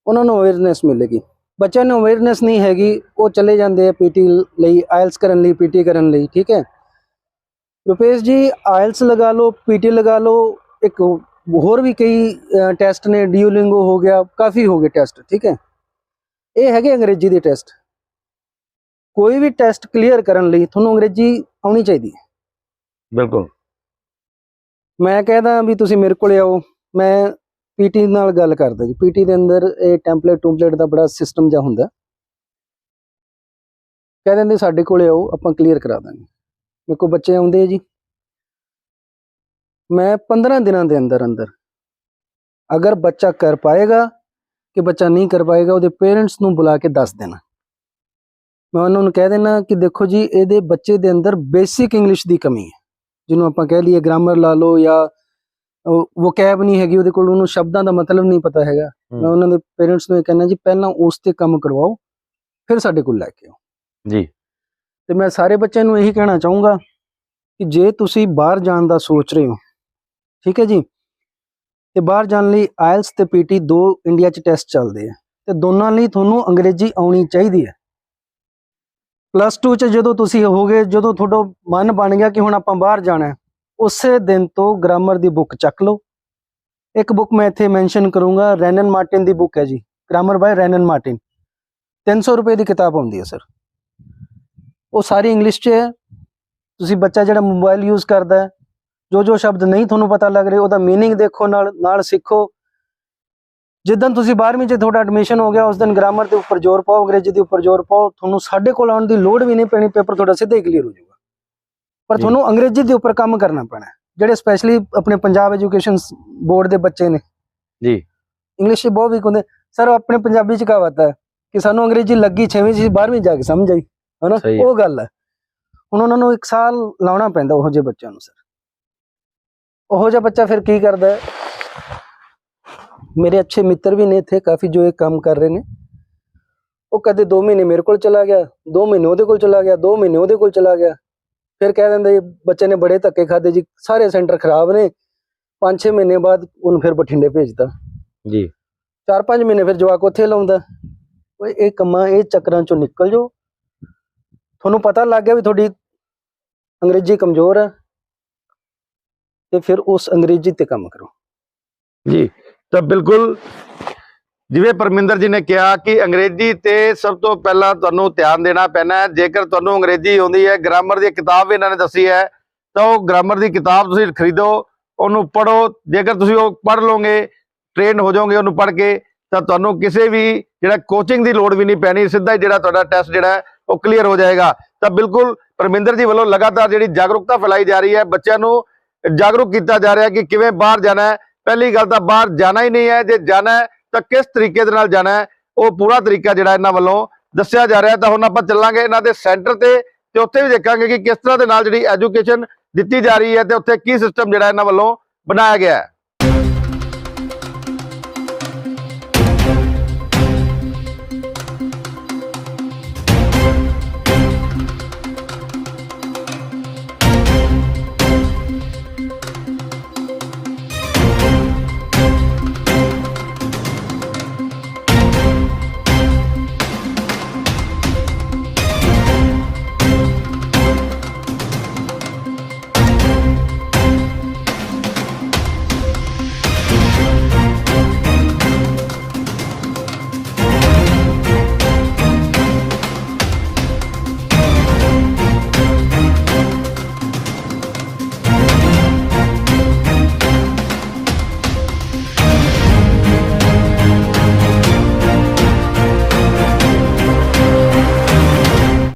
ਉਹਨਾਂ ਨੂੰ ਅਵੇਅਰਨੈਸ ਮਿਲੇਗੀ। ਬੱਚਿਆਂ ਨੂੰ ਅਵੇਅਰਨੈਸ ਨਹੀਂ ਹੈਗੀ ਉਹ ਚਲੇ ਜਾਂਦੇ ਆ ਪੀਟੀ ਲਈ ਆਇਲਸ ਕਰਨ ਲਈ ਪੀਟੀ ਕਰਨ ਲਈ ਠੀਕ ਹੈ? ਰੁਪੇਸ਼ ਜੀ ਆਇਲਸ ਲਗਾ ਲਓ ਪੀਟੀ ਲਗਾ ਲਓ ਇੱਕ ਹੋਰ ਵੀ ਕਈ ਟੈਸਟ ਨੇ ਡਿਊਲਿੰਗੋ ਹੋ ਗਿਆ ਕਾਫੀ ਹੋ ਗਏ ਟੈਸਟ ਠੀਕ ਹੈ? ਇਹ ਹੈਗੇ ਅੰਗਰੇਜ਼ੀ ਦੇ ਟੈਸਟ ਕੋਈ ਵੀ ਟੈਸਟ ਕਲੀਅਰ ਕਰਨ ਲਈ ਤੁਹਾਨੂੰ ਅੰਗਰੇਜ਼ੀ ਆਉਣੀ ਚਾਹੀਦੀ ਹੈ। ਬਿਲਕੁਲ। ਮੈਂ ਕਹਿੰਦਾ ਵੀ ਤੁਸੀਂ ਮੇਰੇ ਕੋਲੇ ਆਓ ਮੈਂ ਪੀਟੀ ਨਾਲ ਗੱਲ ਕਰਦਾ ਜੀ। ਪੀਟੀ ਦੇ ਅੰਦਰ ਇਹ ਟੈਂਪਲੇਟ ਟੂੰਪਲੇਟ ਦਾ ਬੜਾ ਸਿਸਟਮ ਜਿਹਾ ਹੁੰਦਾ। ਕਹਿ ਦਿੰਦੇ ਸਾਡੇ ਕੋਲੇ ਆਓ ਆਪਾਂ ਕਲੀਅਰ ਕਰਾ ਦਾਂਗੇ। ਮੇਰੇ ਕੋਲ ਬੱਚੇ ਆਉਂਦੇ ਆ ਜੀ। ਮੈਂ 15 ਦਿਨਾਂ ਦੇ ਅੰਦਰ ਅੰਦਰ ਅਗਰ ਬੱਚਾ ਕਰ ਪਾਏਗਾ ਕਿ ਬੱਚਾ ਨਹੀਂ ਕਰ ਪਾਏਗਾ ਉਹਦੇ ਪੇਰੈਂਟਸ ਨੂੰ ਬੁਲਾ ਕੇ ਦੱਸ ਦੇਣਾ। ਮੈਂ ਉਹਨਾਂ ਨੂੰ ਕਹਿ ਦੇਣਾ ਕਿ ਦੇਖੋ ਜੀ ਇਹਦੇ ਬੱਚੇ ਦੇ ਅੰਦਰ ਬੇਸਿਕ ਇੰਗਲਿਸ਼ ਦੀ ਕਮੀ ਹੈ। ਜਿਹਨੂੰ ਆਪਾਂ ਕਹਿ ਲਈਏ ਗ੍ਰਾਮਰ ਲਾ ਲਓ ਜਾਂ ਵੋਕੈਬ ਨਹੀਂ ਹੈਗੀ ਉਹਦੇ ਕੋਲ ਉਹਨੂੰ ਸ਼ਬਦਾਂ ਦਾ ਮਤਲਬ ਨਹੀਂ ਪਤਾ ਹੈਗਾ। ਮੈਂ ਉਹਨਾਂ ਦੇ ਪੇਰੈਂਟਸ ਨੂੰ ਇਹ ਕਹਿਣਾ ਜੀ ਪਹਿਲਾਂ ਉਸ ਤੇ ਕੰਮ ਕਰਵਾਓ ਫਿਰ ਸਾਡੇ ਕੋਲ ਲੈ ਕੇ ਆਓ। ਜੀ। ਤੇ ਮੈਂ ਸਾਰੇ ਬੱਚਿਆਂ ਨੂੰ ਇਹੀ ਕਹਿਣਾ ਚਾਹੂੰਗਾ ਕਿ ਜੇ ਤੁਸੀਂ ਬਾਹਰ ਜਾਣ ਦਾ ਸੋਚ ਰਹੇ ਹੋ ਠੀਕ ਹੈ ਜੀ ਤੇ ਬਾਹਰ ਜਾਣ ਲਈ ਆਇਲਸ ਤੇ ਪੀਟੀ ਦੋ ਇੰਡੀਆ 'ਚ ਟੈਸਟ ਚੱਲਦੇ ਆ ਤੇ ਦੋਨਾਂ ਲਈ ਤੁਹਾਨੂੰ ਅੰਗਰੇਜ਼ੀ ਆਉਣੀ ਚਾਹੀਦੀ ਹੈ। ਪਲੱਸ 2 'ਚ ਜਦੋਂ ਤੁਸੀਂ ਹੋਗੇ ਜਦੋਂ ਤੁਹਾਡਾ ਮਨ ਬਣ ਗਿਆ ਕਿ ਹੁਣ ਆਪਾਂ ਬਾਹਰ ਜਾਣਾ ਹੈ ਉਸੇ ਦਿਨ ਤੋਂ ਗ੍ਰਾਮਰ ਦੀ ਬੁੱਕ ਚੱਕ ਲਓ ਇੱਕ ਬੁੱਕ ਮੈਂ ਇੱਥੇ ਮੈਂਸ਼ਨ ਕਰੂੰਗਾ ਰੈਨਨ ਮਾਰਟਿਨ ਦੀ ਬੁੱਕ ਹੈ ਜੀ ਗ੍ਰਾਮਰ ਬਾਈ ਰੈਨਨ ਮਾਰਟਿਨ 300 ਰੁਪਏ ਦੀ ਕਿਤਾਬ ਆਉਂਦੀ ਹੈ ਸਰ ਉਹ ਸਾਰੀ ਇੰਗਲਿਸ਼ 'ਚ ਹੈ ਤੁਸੀਂ ਬੱਚਾ ਜਿਹੜਾ ਮੋਬਾਈਲ ਯੂਜ਼ ਕਰਦਾ ਹੈ ਜੋ ਜੋ ਸ਼ਬਦ ਨਹੀਂ ਤੁਹਾਨੂੰ ਪਤਾ ਲੱਗ ਰਹੇ ਉਹਦਾ मीनिंग ਦੇਖੋ ਨਾਲ ਨਾਲ ਸਿੱਖੋ ਜਿੱਦਨ ਤੁਸੀਂ 12ਵੀਂ 'ਚ ਤੁਹਾਡਾ ਐਡਮਿਸ਼ਨ ਹੋ ਗਿਆ ਉਸ ਦਿਨ ਗ੍ਰਾਮਰ ਦੇ ਉੱਪਰ ਜ਼ੋਰ ਪਾਓ ਅੰਗਰੇਜ਼ੀ ਦੇ ਉੱਪਰ ਜ਼ੋਰ ਪਾਓ ਤੁਹਾਨੂੰ ਸਾਡੇ ਕੋਲ ਆਉਣ ਦੀ ਲੋੜ ਵੀ ਨਹੀਂ ਪੈਣੀ ਪੇਪਰ ਤੁਹਾਡਾ ਸਿੱਧਾ ਹੀ ਕਲੀਅਰ ਹੋ ਜਾਊਗਾ। ਪਰ। ਤੁਹਾਨੂੰ ਅੰਗਰੇਜ਼ੀ ਦੇ ਉੱਪਰ ਕੰਮ ਕਰਨਾ ਪੈਣਾ। ਜਿਹੜੇ ਸਪੈਸ਼ਲੀ ਆਪਣੇ ਪੰਜਾਬ ਐਜੂਕੇਸ਼ਨ ਬੋਰਡ ਦੇ ਬੱਚੇ ਨੇ। ਜੀ। ਇੰਗਲਿਸ਼ ਬਹੁਤ ਵੀਕ ਹੁੰਦੇ। ਸਰ ਆਪਣੇ ਪੰਜਾਬੀ 'ਚ ਕਹਾਵਤ ਹੈ ਕਿ ਸਾਨੂੰ ਅੰਗਰੇਜ਼ੀ ਲੱਗੀ 6ਵੀਂ 'ਚ 12ਵੀਂ ਜਾ ਕੇ ਸਮਝ ਆਈ। ਹਨਾ। ਉਹ ਗੱਲ ਹੈ। ਹੁਣ ਉਹਨਾਂ ਨੂੰ ਇੱਕ ਸਾਲ ਲਾਉਣਾ ਪੈਂਦਾ ਉਹੋ ਜਿਹੇ ਬੱਚਿਆਂ ਨੂੰ ਸਰ ਉਹੋ ਜਿਹਾ ਬੱਚਾ ਫਿਰ ਕੀ ਕਰਦਾ ਮੇਰੇ ਅੱਛੇ ਮਿੱਤਰ ਵੀ ਨੇ ਇੱਥੇ ਕਾਫੀ ਜੋ ਇਹ ਕੰਮ ਕਰ ਰਹੇ ਨੇ ਉਹ ਕਦੇ 2 ਮਹੀਨੇ ਮੇਰੇ ਕੋਲ ਚਲਾ ਗਿਆ 2 ਮਹੀਨੇ ਉਹਦੇ ਕੋਲ ਚਲਾ ਗਿਆ 2 ਮਹੀਨੇ ਉਹਦੇ ਕੋਲ ਚਲਾ ਗਿਆ ਫਿਰ ਕਹਿ ਦਿੰਦੇ ਜੀ, ਬੱਚੇ ਨੇ ਬੜੇ ਧੱਕੇ ਖਾਦੇ ਜੀ ਸਾਰੇ ਸੈਂਟਰ ਖਰਾਬ ਨੇ 5-6 ਮਹੀਨੇ ਬਾਅਦ ਉਹਨੂੰ ਫਿਰ ਬਠਿੰਡੇ ਭੇਜਦਾ ਜੀ 4-5 ਮਹੀਨੇ ਫਿਰ ਜਵਾਕ ਉੱਥੇ ਲਾਉਂਦਾ ਓਏ ਇਹ ਕੰਮਾਂ ਇਹ ਚੱਕਰਾਂ ਚੋਂ ਨਿਕਲ ਜਾਓ ਤੁਹਾਨੂੰ ਪਤਾ ਲੱਗ ਗਿਆ ਵੀ ਤੁਹਾਡੀ ਅੰਗਰੇਜ਼ੀ ਕਮਜ਼ੋਰ ਹੈ ਤੇ ਫਿਰ ਉਸ ਅੰਗਰੇਜ਼ੀ ਤੇ ਕੰਮ ਕਰੋ ਜੀ ਤਾਂ ਬਿਲਕੁਲ ਜਿਵੇਂ ਪਰਮਿੰਦਰ ਜੀ ਨੇ ਕਿਹਾ ਕਿ ਅੰਗਰੇਜ਼ੀ ਤੇ ਸਭ ਤੋਂ ਪਹਿਲਾਂ ਤੁਹਾਨੂੰ ਧਿਆਨ ਦੇਣਾ ਪੈਣਾ ਹੈ। ਜੇਕਰ ਤੁਹਾਨੂੰ ਅੰਗਰੇਜ਼ੀ ਆਉਂਦੀ ਹੈ, ਗ੍ਰਾਮਰ ਦੀ ਕਿਤਾਬ ਵੀ ਇਹਨਾਂ ਨੇ ਦੱਸੀ ਹੈ, ਤਾਂ ਉਹ ਗ੍ਰਾਮਰ ਦੀ ਕਿਤਾਬ ਤੁਸੀਂ ਖਰੀਦੋ, ਉਹਨੂੰ ਪੜੋ ਜੇਕਰ ਤੁਸੀਂ ਉਹ ਪੜ੍ਹ ਲਓਗੇ ਟ੍ਰੇਨ ਹੋ ਜਾਓਗੇ ਉਹਨੂੰ ਪੜ੍ਹ ਕੇ, ਤਾਂ ਤੁਹਾਨੂੰ ਕਿਸੇ ਵੀ ਜਿਹੜਾ ਕੋਚਿੰਗ ਦੀ ਲੋੜ ਵੀ ਨਹੀਂ ਪੈਣੀ, ਸਿੱਧਾ ਹੀ ਜਿਹੜਾ ਤੁਹਾਡਾ ਟੈਸਟ ਜਿਹੜਾ ਉਹ ਕਲੀਅਰ ਹੋ ਜਾਏਗਾ। ਤਾਂ ਬਿਲਕੁਲ ਪਰਮਿੰਦਰ ਜੀ ਵੱਲੋਂ ਲਗਾਤਾਰ ਜਿਹੜੀ ਜਾਗਰੂਕਤਾ ਫੈਲਾਈ ਜਾ ਰਹੀ ਹੈ, ਬੱਚਿਆਂ ਨੂੰ ਜਾਗਰੂਕ ਕੀਤਾ ਜਾ ਰਿਹਾ ਕਿ ਕਿਵੇਂ ਬਾਹਰ ਜਾਣਾ ਹੈ। ਪਹਿਲੀ ਗੱਲ ਤਾਂ ਬਾਹਰ ਜਾਣਾ ਹੀ ਨਹੀਂ ਹੈ, ਜੇ ਜਾਣਾ ਤਾਂ ਕਿਸ ਤਰੀਕੇ ਦੇ ਨਾਲ ਜਾਣਾ ਉਹ ਪੂਰਾ ਤਰੀਕਾ ਜਿਹੜਾ ਇਹਨਾਂ ਵੱਲੋਂ ਦੱਸਿਆ ਜਾ ਰਿਹਾ ਤਾਂ ਹੁਣ ਆਪਾਂ ਚੱਲਾਂਗੇ ਇਹਨਾਂ ਦੇ ਸੈਂਟਰ ਤੇ ਤੇ ਉੱਥੇ ਵੀ ਦੇਖਾਂਗੇ ਕਿ ਕਿਸ ਤਰ੍ਹਾਂ ਦੇ ਨਾਲ ਜਿਹੜੀ ਐਜੂਕੇਸ਼ਨ ਦਿੱਤੀ ਜਾ ਰਹੀ ਹੈ ਤੇ ਉੱਥੇ ਕੀ ਸਿਸਟਮ ਜਿਹੜਾ ਇਹਨਾਂ ਵੱਲੋਂ ਬਣਾਇਆ ਗਿਆ ਹੈ।